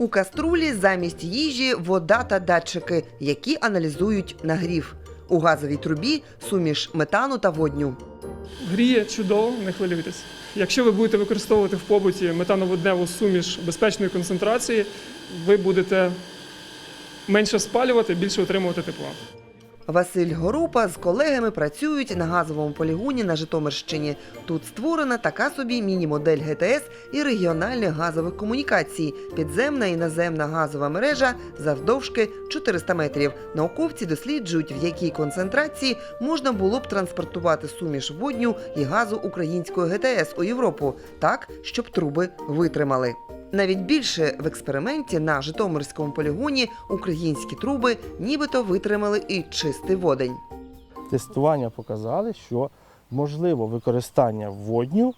У каструлі замість їжі вода та датчики, які аналізують нагрів. У газовій трубі суміш метану та водню. Гріє чудово, не хвилюйтесь. Якщо ви будете використовувати в побуті метановодневу суміш безпечної концентрації, ви будете менше спалювати, більше отримувати тепла. Василь Горупа з колегами працюють на газовому полігоні на Житомирщині. Тут створена така собі міні-модель ГТС і регіональних газових комунікацій. Підземна і наземна газова мережа завдовжки 400 метрів. Науковці досліджують, в якій концентрації можна було б транспортувати суміш водню і газу української ГТС у Європу, так щоб труби витримали. Навіть більше в експерименті на Житомирському полігоні українські труби нібито витримали і чистий водень. Тестування показали, що можливо використання водню.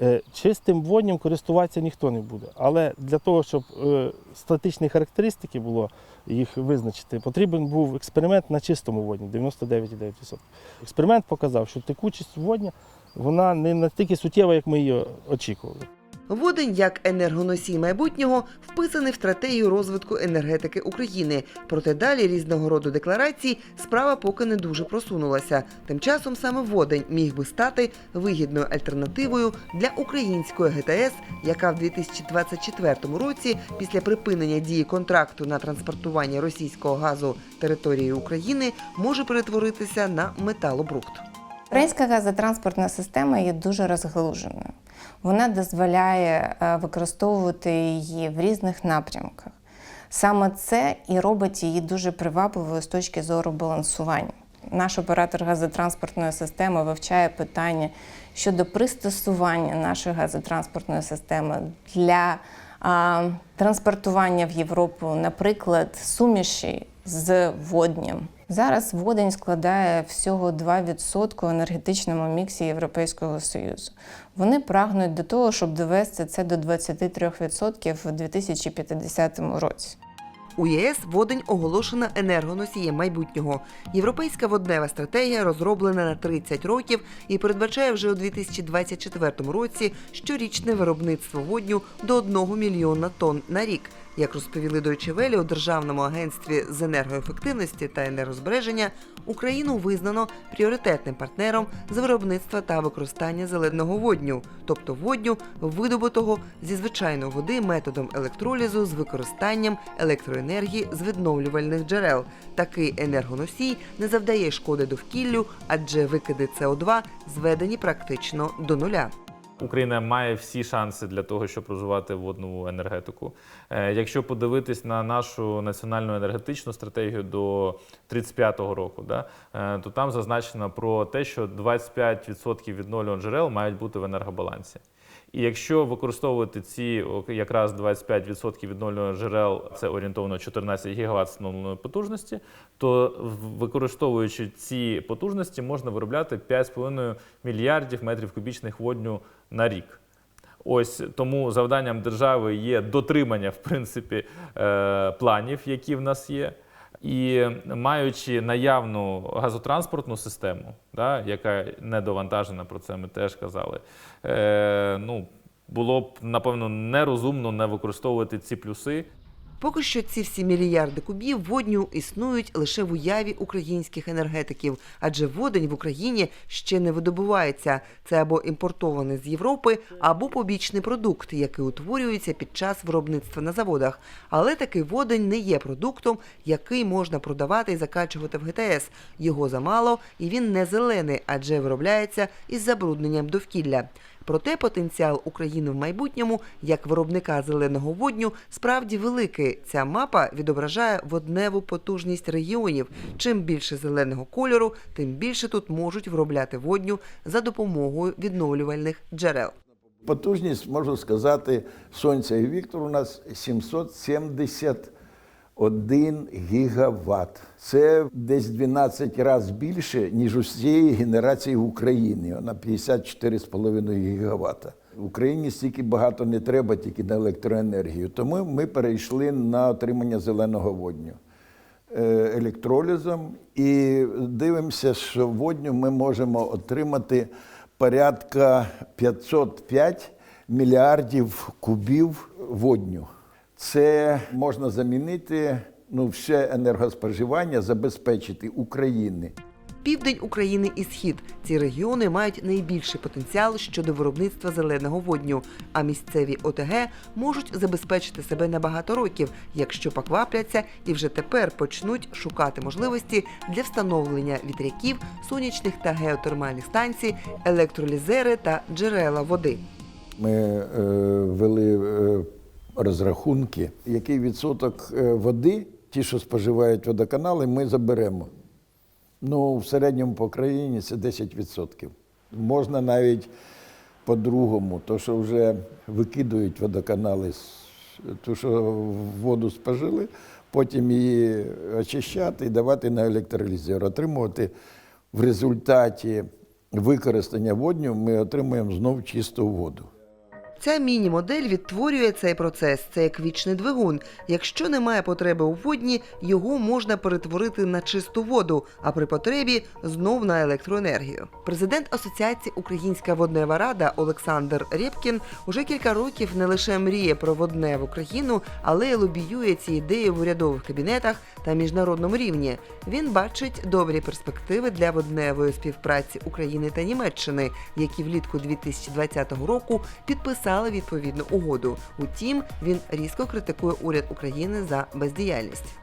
Е, Чистим воднем користуватися ніхто не буде. Але для того, щоб е, статичні характеристики було їх визначити, потрібен був експеримент на чистому водні 99,9%. Експеримент показав, що текучість водня вона не настільки суттєва, як ми її очікували. Водень як енергоносій майбутнього вписаний в стратегію розвитку енергетики України. Проте далі різного роду декларацій справа поки не дуже просунулася. Тим часом саме водень міг би стати вигідною альтернативою для української ГТС, яка в 2024 році, після припинення дії контракту на транспортування російського газу територією України, може перетворитися на металобрухт. Українська газотранспортна система є дуже розгалуженою. Вона дозволяє е, використовувати її в різних напрямках. Саме це і робить її дуже привабливою з точки зору балансування. Наш оператор газотранспортної системи вивчає питання щодо пристосування нашої газотранспортної системи для а, транспортування в Європу, наприклад, суміші з водням. Зараз водень складає всього 2% в енергетичному міксі Європейського Союзу. Вони прагнуть до того, щоб довести це до 23% в 2050 році. У ЄС водень оголошена енергоносієм майбутнього. Європейська воднева стратегія розроблена на 30 років і передбачає вже у 2024 році щорічне виробництво водню до 1 мільйона тонн на рік. Як розповіли Deutsche Welle у Державному агентстві з енергоефективності та енергозбереження, Україну визнано пріоритетним партнером з виробництва та використання зеленого водню, тобто водню, видобутого зі звичайної води методом електролізу з використанням електроенергії з відновлювальних джерел. Такий енергоносій не завдає шкоди довкіллю, адже викиди СО2 зведені практично до нуля. Україна має всі шанси для того, щоб розвивати водну енергетику. Е, Якщо подивитись на нашу національну енергетичну стратегію до 35-го року, да, е, то там зазначено про те, що 25% відновлюваних джерел мають бути в енергобалансі. І якщо використовувати ці якраз 25% відновлюваних джерел, це орієнтовно 14 ГВт встановленої потужності, то використовуючи ці потужності, можна виробляти 5,5 мільярдів метрів кубічних водню на рік. Ось тому завданням держави є дотримання в принципі е, планів, які в нас є. І маючи наявну газотранспортну систему, да, яка недовантажена, про це ми теж казали, е, ну, було б, напевно, нерозумно не використовувати ці плюси. Поки що ці всі мільярди кубів водню існують лише в уяві українських енергетиків, адже водень в Україні ще не видобувається. Це або імпортований з Європи, або побічний продукт, який утворюється під час виробництва на заводах. Але такий водень не є продуктом, який можна продавати і закачувати в ГТС. Його замало, і він не зелений, адже виробляється із забрудненням довкілля. Проте потенціал України в майбутньому як виробника зеленого водню справді великий. Ця мапа відображає водневу потужність регіонів. Чим більше зеленого кольору, тим більше тут можуть виробляти водню за допомогою відновлювальних джерел. Потужність, можу сказати, сонця і Віктор у нас 771 гігаватт. Це десь 12 разів більше, ніж усієї генерації в Україні. Вона 54,5 гігаватта. В Україні стільки багато не треба, тільки на електроенергію. Тому ми перейшли на отримання зеленого водню е, електролізом і дивимося, що водню ми можемо отримати порядка 505 мільярдів кубів водню. Це можна замінити ну, все енергоспоживання, забезпечити України. Південь України і схід ці регіони мають найбільший потенціал щодо виробництва зеленого водню. А місцеві ОТГ можуть забезпечити себе на багато років, якщо поквапляться і вже тепер почнуть шукати можливості для встановлення вітряків, сонячних та геотермальних станцій, електролізери та джерела води. Ми е, вели е, розрахунки, який відсоток е, води, ті, що споживають водоканали, ми заберемо. Ну, в середньому по країні це 10%. Можна навіть по-другому, то, що вже викидують водоканали, то, що воду спожили, потім її очищати і давати на електролізер. Отримувати в результаті використання водню ми отримуємо знов чисту воду. Ця міні-модель відтворює цей процес. Це як вічний двигун. Якщо немає потреби у водні, його можна перетворити на чисту воду, а при потребі знов на електроенергію. Президент Асоціації Українська воднева рада Олександр Рєпкін уже кілька років не лише мріє про водневу країну, але й лобіює ці ідеї в урядових кабінетах та міжнародному рівні. Він бачить добрі перспективи для водневої співпраці України та Німеччини, які влітку 2020 року підписали відповідну угоду. Утім, він різко критикує уряд України за бездіяльність.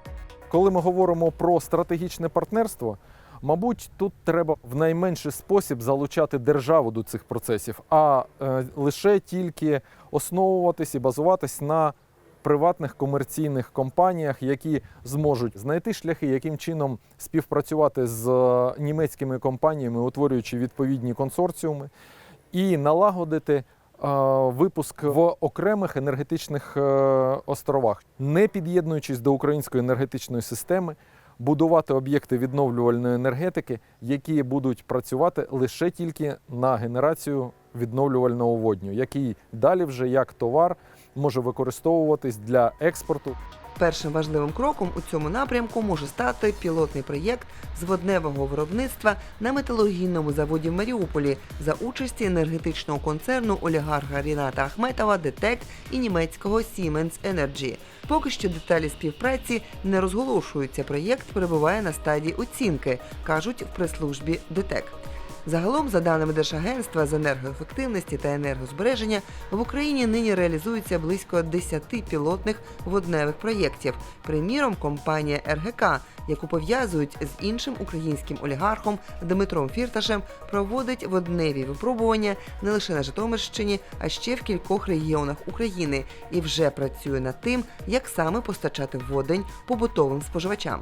Коли ми говоримо про стратегічне партнерство, мабуть, тут треба в найменший спосіб залучати державу до цих процесів, а е, лише тільки основуватись і базуватись на приватних комерційних компаніях, які зможуть знайти шляхи, яким чином співпрацювати з е, німецькими компаніями, утворюючи відповідні консорціуми, і налагодити випуск в окремих енергетичних е, островах, не під'єднуючись до української енергетичної системи, будувати об'єкти відновлювальної енергетики, які будуть працювати лише тільки на генерацію відновлювального водню, який далі вже як товар може використовуватись для експорту. Першим важливим кроком у цьому напрямку може стати пілотний проєкт з водневого виробництва на металургійному заводі в Маріуполі за участі енергетичного концерну олігарха Ріната Ахметова ДТЕК і німецького Siemens Energy. Поки що деталі співпраці не розголошуються. Проєкт перебуває на стадії оцінки, кажуть в прес-службі ДТЕК. Загалом, за даними Держагентства з енергоефективності та енергозбереження, в Україні нині реалізується близько 10 пілотних водневих проєктів. Приміром, компанія РГК, яку пов'язують з іншим українським олігархом Дмитром Фірташем, проводить водневі випробування не лише на Житомирщині, а ще в кількох регіонах України і вже працює над тим, як саме постачати водень побутовим споживачам.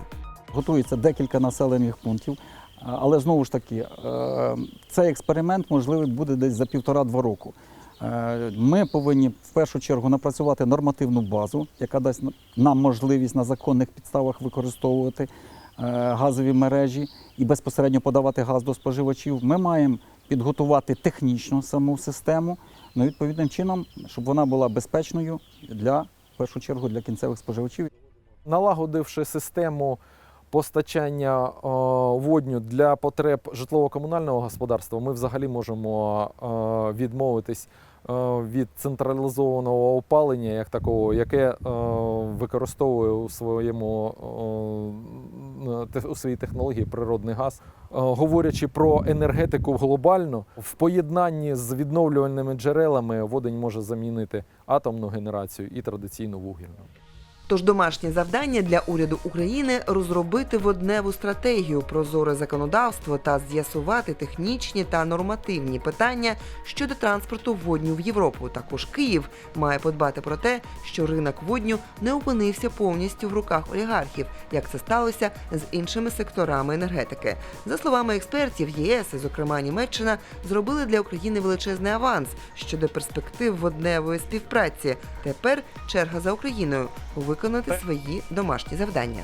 Готується декілька населених пунктів. Але знову ж таки, е, цей експеримент можливий буде десь за півтора-два року. Е, Ми повинні в першу чергу напрацювати нормативну базу, яка дасть нам можливість на законних підставах використовувати е, газові мережі і безпосередньо подавати газ до споживачів. Ми маємо підготувати технічну саму систему, ну відповідним чином, щоб вона була безпечною для в першу чергу для кінцевих споживачів. налагодивши систему постачання водню для потреб житлово-комунального господарства, ми взагалі можемо відмовитись від централізованого опалення, як такого, яке використовує у своєму у своїй технології природний газ. Говорячи про енергетику глобально, в поєднанні з відновлювальними джерелами водень може замінити атомну генерацію і традиційну вугільну. Тож домашнє завдання для уряду України розробити водневу стратегію, прозоре законодавство та з'ясувати технічні та нормативні питання щодо транспорту водню в Європу. Також Київ має подбати про те, що ринок водню не опинився повністю в руках олігархів, як це сталося з іншими секторами енергетики. За словами експертів, ЄС, зокрема Німеччина, зробили для України величезний аванс щодо перспектив водневої співпраці. Тепер черга за Україною виконати свої домашні завдання.